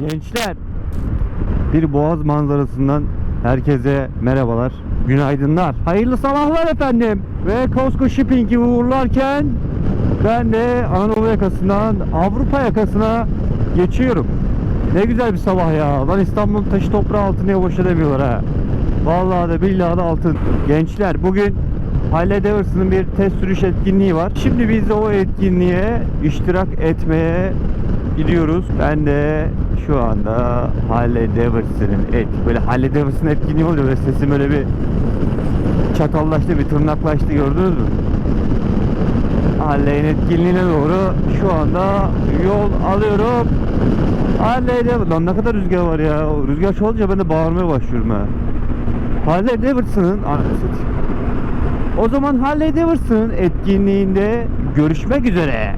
Gençler bir boğaz manzarasından herkese merhabalar. Günaydınlar. Hayırlı sabahlar efendim. Ve Costco Shipping'i uğurlarken ben de Anadolu yakasından Avrupa yakasına geçiyorum. Ne güzel bir sabah ya. Lan İstanbul taşı toprağı altını boş edemiyorlar ha. Vallahi de billahi de altın. Gençler bugün Harley Davidson'ın bir test sürüş etkinliği var. Şimdi biz de o etkinliğe iştirak etmeye gidiyoruz. Ben de şu anda Harley Davidson'ın et böyle Harley Davidson etkinliği oluyor ve sesim öyle bir çatallaştı bir tırnaklaştı gördünüz mü? Harley'in etkinliğine doğru şu anda yol alıyorum. Harley'de lan ne kadar rüzgar var ya. O Rüzgar çoğalınca ben de bağırmaya başlıyorum ha. Harley Davidson'ın. O zaman Harley Davidson'ın etkinliğinde görüşmek üzere.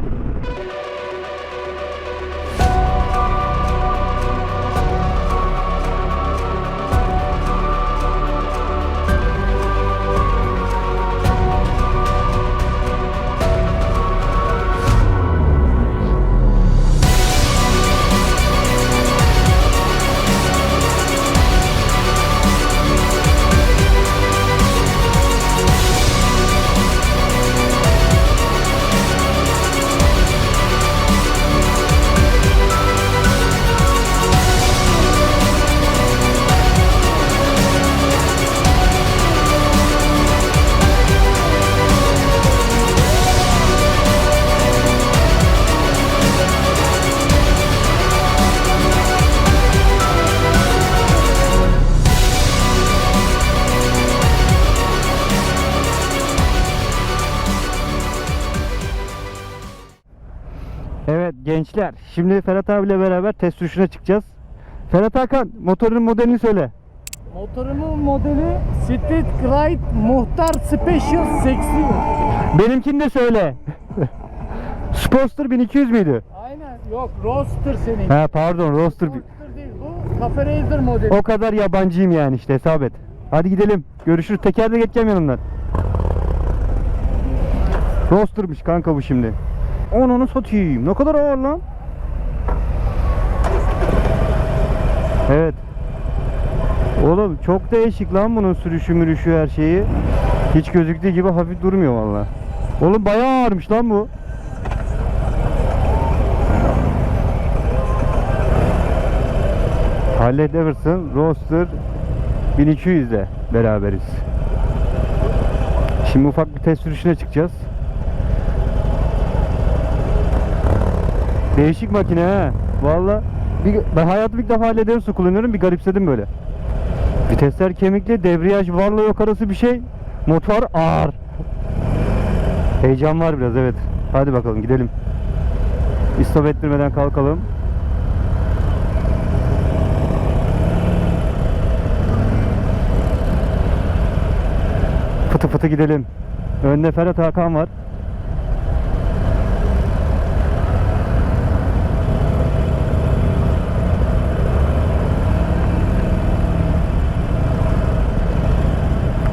Gençler şimdi Ferhat abiyle beraber test sürüşüne çıkacağız. Ferhat Hakan motorun modelini söyle. Motorumun modeli Street Glide Muhtar Special 60. Benimkini de söyle. Sportster 1200 müydü? Aynen. Yok Roadster senin. He pardon Roadster. Roadster değil bu. Cafe Racer modeli. O kadar yabancıyım yani işte hesap et. Hadi gidelim. Görüşürüz. Tekerde geçeceğim yanından. Roadster'mış kanka bu şimdi. Onu satayım. Ne kadar ağır lan. Evet. Oğlum çok değişik lan bunun sürüşü mürüşü her şeyi. Hiç gözüktüğü gibi hafif durmuyor valla. Oğlum bayağı ağırmış lan bu. Harley Davidson Roadster 1200'de beraberiz. Şimdi ufak bir test sürüşüne çıkacağız. Değişik makine ha. Valla bir, ben hayatımda ilk defa Harley Davidson kullanıyorum bir garipsedim böyle. Vitesler kemikli, debriyaj varla yok arası bir şey. Motor ağır. Heyecan var biraz evet. Hadi bakalım gidelim. İstop ettirmeden kalkalım. Fıtı fıtı gidelim. Önde Ferhat Hakan var.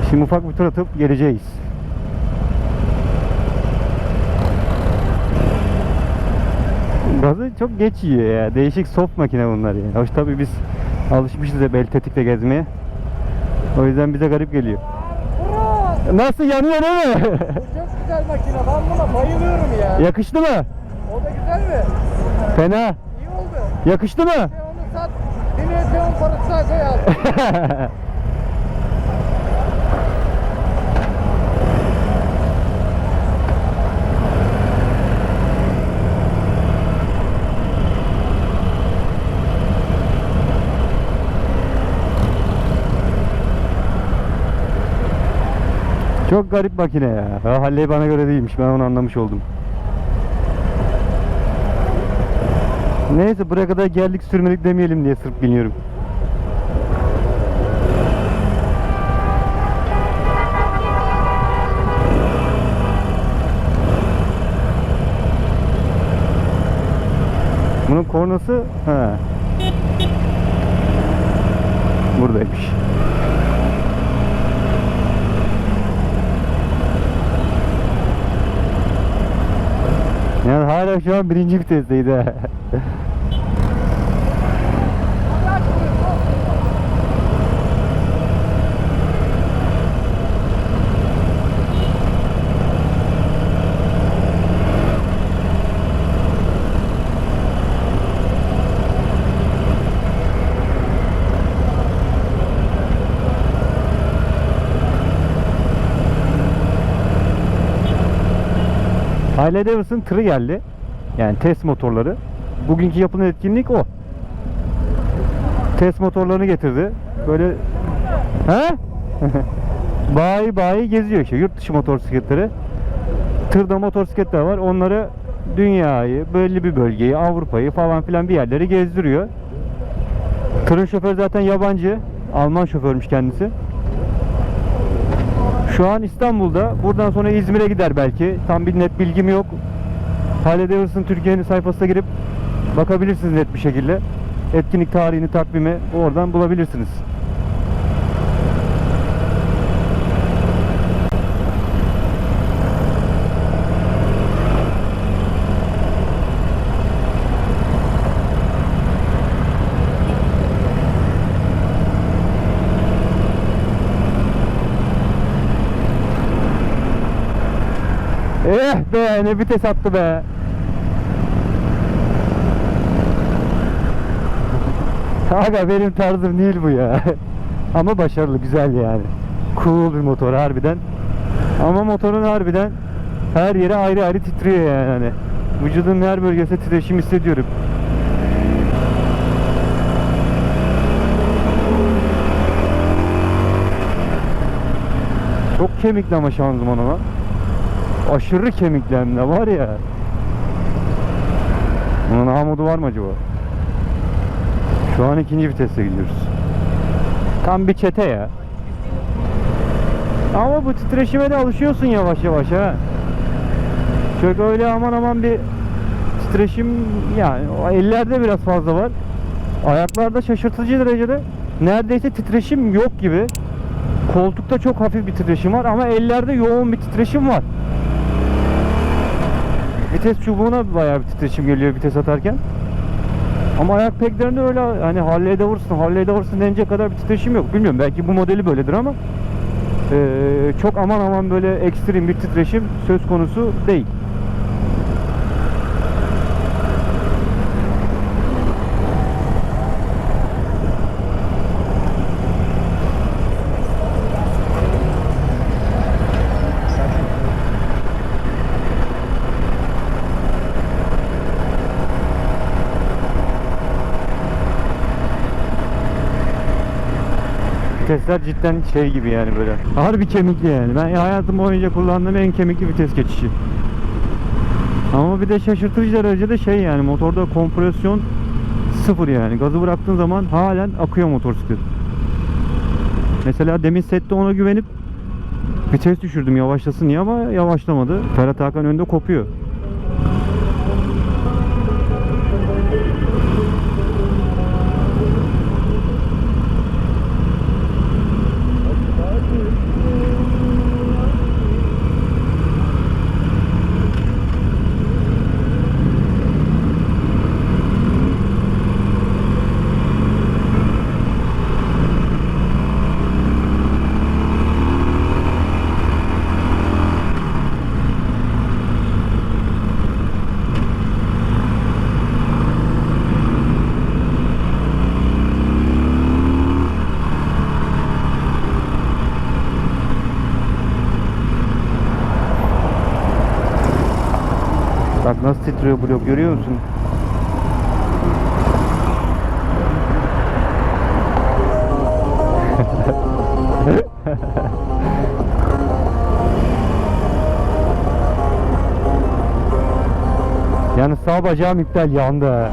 Şimdi ufak bir tur atıp geleceğiz. Gazı çok geç yiyor ya. Değişik soft makine bunlar yani. Hoş tabii biz alışmışız hep el tetikle gezmeye. O yüzden bize garip geliyor. Nasıl yanıyor değil mi? Çok güzel makine. Ben buna bayılıyorum ya. Yakıştı mı? O da güzel mi? Fena. İyi oldu. Yakıştı mı? Ve onu sat. Bir milyon parasına koy Çok garip makine ya. Ha, Halley bana göre değilmiş. Ben onu anlamış oldum. Neyse buraya kadar geldik sürmedik demeyelim diye sırf biniyorum. Bunun kornası ha. Buradaymış. Yani hala şu an birinci vitesteydi Harley Davidson tırı geldi. Yani test motorları. Bugünkü yapılan etkinlik o. Test motorlarını getirdi. Böyle he? bayi bayi geziyor işte yurt dışı motosikletleri. Tırda motosikletler var. Onları dünyayı, belli bir bölgeyi, Avrupa'yı falan filan bir yerleri gezdiriyor. Tırın şoförü zaten yabancı. Alman şoförmüş kendisi. Şu an İstanbul'da. Buradan sonra İzmir'e gider belki. Tam bir net bilgim yok. Harley Davidson Türkiye'nin sayfasına girip bakabilirsiniz net bir şekilde. Etkinlik tarihini, takvimi oradan bulabilirsiniz. Eh be ne vites attı be. Aga benim tarzım değil bu ya. Ama başarılı güzel yani. Cool bir motor harbiden. Ama motorun harbiden her yeri ayrı ayrı titriyor yani. Hani. Vücudun her bölgesinde titreşim hissediyorum. Çok kemikli ama şanzıman ama. Aşırı kemikli var ya. Bunun A modu var mı acaba? Şu an ikinci viteste gidiyoruz. Tam bir çete ya. Ama bu titreşime de alışıyorsun yavaş yavaş ha. Çok öyle aman aman bir titreşim yani ellerde biraz fazla var. Ayaklarda şaşırtıcı derecede neredeyse titreşim yok gibi. Koltukta çok hafif bir titreşim var ama ellerde yoğun bir titreşim var. Vites çubuğuna bayağı bir titreşim geliyor vites atarken. Ama ayak peklerinde öyle hani Harley Davidson, Harley Davidson denecek kadar bir titreşim yok. Bilmiyorum belki bu modeli böyledir ama eee, çok aman aman böyle ekstrem bir titreşim söz konusu değil. Vitesler cidden şey gibi yani böyle. Harbi kemikli yani. Ben hayatım boyunca kullandığım en kemikli vites geçişi. Ama bir de şaşırtıcı derecede şey yani motorda kompresyon sıfır yani. Gazı bıraktığın zaman halen akıyor motosiklet. Mesela demin sette ona güvenip vites düşürdüm yavaşlasın diye ama yavaşlamadı. Ferhat Hakan önde kopuyor. Bak nasıl titriyor blok görüyor musun? yani sağ bacağım iptal yandı.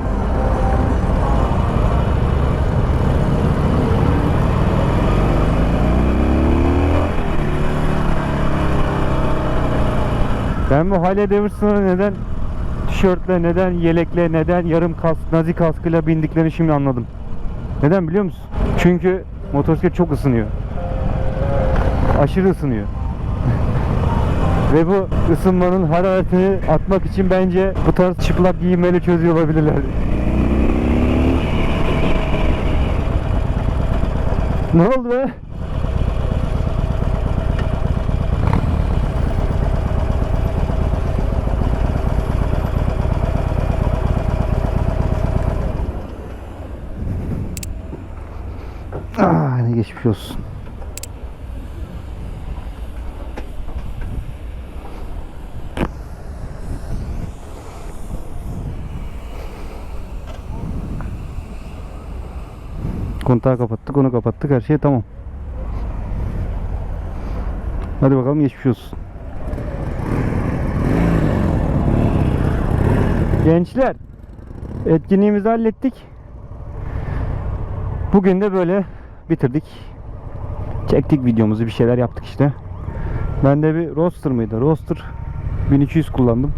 Ben bu Harley Davidson'a neden tişörtle, neden yelekle, neden yarım kask, nazi kaskıyla bindiklerini şimdi anladım. Neden biliyor musun? Çünkü motosiklet çok ısınıyor. Aşırı ısınıyor. Ve bu ısınmanın hararetini atmak için bence bu tarz çıplak giyinmeyle çözüyor olabilirler. Ne oldu be? geçmiş olsun. Kontağı kapattık, onu kapattık. Her şey tamam. Hadi bakalım geçmiş olsun. Gençler, etkinliğimizi hallettik. Bugün de böyle bitirdik. Çektik videomuzu, bir şeyler yaptık işte. Ben de bir roster mıydı? Roster 1200 kullandım.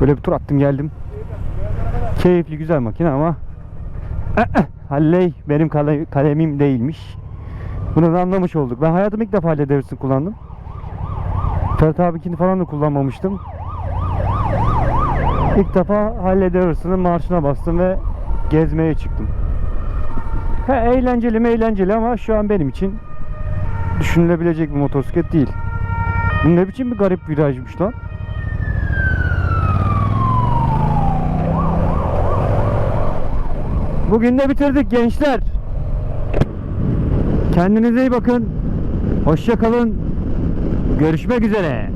Böyle bir tur attım geldim. Keyifli güzel makine ama Halley benim kale- kalemim değilmiş. Bunu da anlamış olduk. Ben hayatım ilk defa Halley Davidson kullandım. Ferhat abikini falan da kullanmamıştım. İlk defa Harley Davidson'ın marşına bastım ve gezmeye çıktım. He, eğlenceli mi eğlenceli ama şu an benim için düşünülebilecek bir motosiklet değil. Bu ne biçim bir garip virajmış lan. Bugün de bitirdik gençler. Kendinize iyi bakın. Hoşça kalın. Görüşmek üzere.